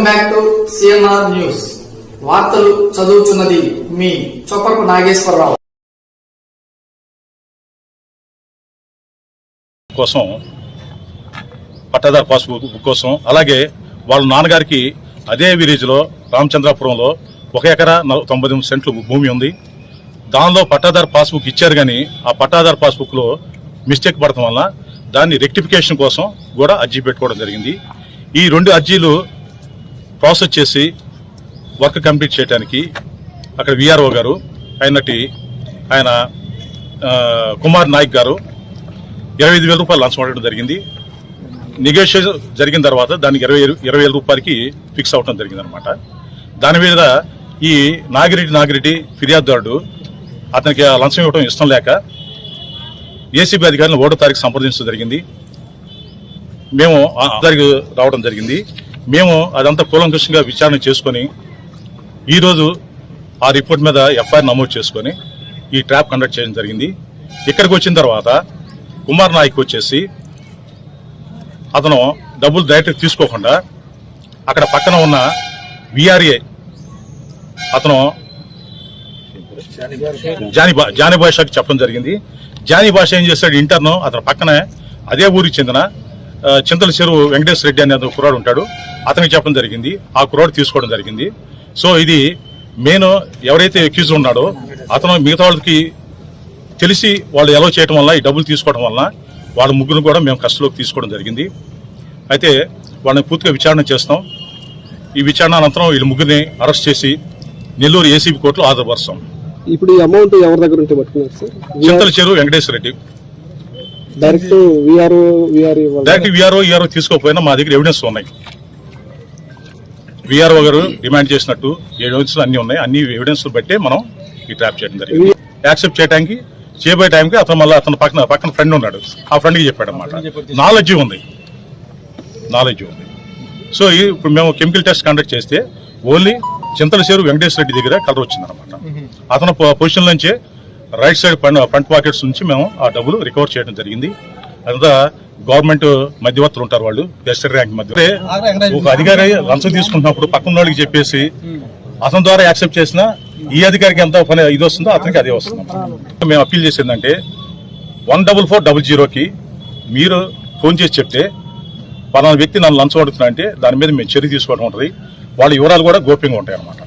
Welcome back to CNR news. వార్తలు చదువుతున్నది మీ చొప్పకు నాగేశ్వరరావు. కోసం పట్టాదారు పాస్బుక్ బుక్ కోసం అలాగే వాళ్ళ నాన్నగారికి అదే విలేజ్లో రామచంద్రాపురంలో ఒక ఎకరా తొంభై తొమ్మిది సెంట్లు భూమి ఉంది. దానిలో పట్టాదారు పాస్బుక్ ఇచ్చారు కానీ ఆ పట్టాదారు పాస్బుక్లో మిస్టేక్ పడటం వల్ల దాన్ని రెక్టిఫికేషన్ కోసం కూడా అర్జీ పెట్టుకోవడం జరిగింది. ఈ రెండు అర్జీలు ప్రాసెస్ చేసి వర్క్ కంప్లీట్ చేయడానికి అక్కడ విఆర్ఓ గారు ఆయనటి ఆయన కుమార్ నాయక్ గారు ఇరవై ఐదు వేల రూపాయలు లంచం అడగడం జరిగింది. నెగోషియేషన్ జరిగిన తర్వాత దానికి ఇరవై ఇరవై వేల రూపాయలకి ఫిక్స్ అవడం జరిగింది అనమాట దాని మీద ఈ నాగిరెడ్డి నాగిరెడ్డి ఫిర్యాదుదారుడు అతనికి ఆ లంచం ఇవ్వడం ఇష్టం లేక ఏసీబీ అధికారులను ఒకటో తారీఖు సంప్రదించడం జరిగింది. మేము ఆ తారీఖు రావడం జరిగింది. మేము అదంతా కూలంకృష్ణంగా విచారణ చేసుకొని ఈరోజు ఆ రిపోర్ట్ మీద ఎఫ్ఐఆర్ నమోదు చేసుకొని ఈ ట్రాప్ కండక్ట్ చేయడం జరిగింది. ఇక్కడికి వచ్చిన తర్వాత కుమార్ నాయక్ వచ్చేసి అతను డబ్బులు డైరెక్ట్ తీసుకోకుండా అక్కడ పక్కన ఉన్న విఆర్ఏ అతను జాని బా- జాని భాషకి చెప్పడం జరిగింది. జాని భాష ఏం చేస్తాడు? ఇంటర్ను అతని పక్కనే అదే ఊరికి చెందిన చింతల చెరువు వెంకటేశ్వర రెడ్డి అనే ఒక కుర్రాడు ఉంటాడు. అతనికి చెప్పడం జరిగింది ఆ కుర్రాడు తీసుకోవడం జరిగింది. సో ఇది మెయిన్ ఎవరైతే ఎక్యూజ్ ఉన్నాడో అతను మిగతా వాళ్ళకి తెలిసి వాళ్ళు ఎలా చేయడం వల్ల ఈ డబ్బులు తీసుకోవడం వల్ల వాళ్ళ ముగ్గురు కూడా మేము కస్టడీలోకి తీసుకోవడం జరిగింది. అయితే వాళ్ళని పూర్తిగా విచారణ చేస్తాం ఈ విచారణ అనంతరం వీళ్ళ ముగ్గురిని అరెస్ట్ చేసి నెల్లూరు ఏసీబీ కోర్టులో హాజరుపరుస్తాం. ఇప్పుడు ఈ అమౌంట్ ఎవరి దగ్గర ఉంటే పట్టుకున్నారు sir? Chintala Cheruvu Venkateswara Reddy. Direct VRO VRE direct VRO ERO తీసుకోకపోయినా మా దగ్గర ఎవిడెన్స్ ఉన్నాయి. విఆర్ఓ గారు డిమాండ్ చేసినట్టు ఎవిడెన్స్ అన్ని ఉన్నాయి. అన్ని ఎవిడెన్స్ బట్టే మనం ఈ ట్రాప్ చేయడం జరిగింది. యాక్సెప్ట్ చేయడానికి చేయబోయే టైంకి అతను మళ్ళీ అతను పక్కన పక్కన ఫ్రెండ్ ఉన్నాడు. ఆ ఫ్రెండ్కి చెప్పాడు అనమాట నాలెడ్జ్ ఉంది. నాలెడ్జ్ ఉంది. సో ఇప్పుడు మేము కెమికల్ టెస్ట్ కండక్ట్ చేస్తే ఓన్లీ చింతల చెరువు వెంకటేశ్వర రెడ్డి దగ్గర కలర్ వచ్చిందనమాట అతను పొజిషన్ నుంచే రైట్ సైడ్ ఫ్రంట్ పాకెట్స్ నుంచి మేము ఆ డబ్బులు రికవర్ చేయడం జరిగింది. అదంతా గవర్నమెంట్ మధ్యవర్తులు ఉంటారు వాళ్ళు గెస్ట్ ర్యాంక్ మధ్య ఒక అధికారి లంచం తీసుకుంటున్నప్పుడు పక్కన వాళ్ళకి చెప్పేసి అతని ద్వారా యాక్సెప్ట్ చేసిన ఈ అధికారికి ఎంత పని ఇది వస్తుందో అతనికి అదే వస్తుంది. మేము అప్పీల్ చేసిందంటే వన్ డబుల్ ఫోర్ డబుల్ జీరోకి మీరు ఫోన్ చేసి చెప్తే పలానా వ్యక్తి నన్ను లంచం అడుగుతున్నా అంటే దాని మీద మేము చర్య తీసుకోవడం ఉంటుంది. వాళ్ళ వివరాలు కూడా గోప్యంగా ఉంటాయి అన్నమాట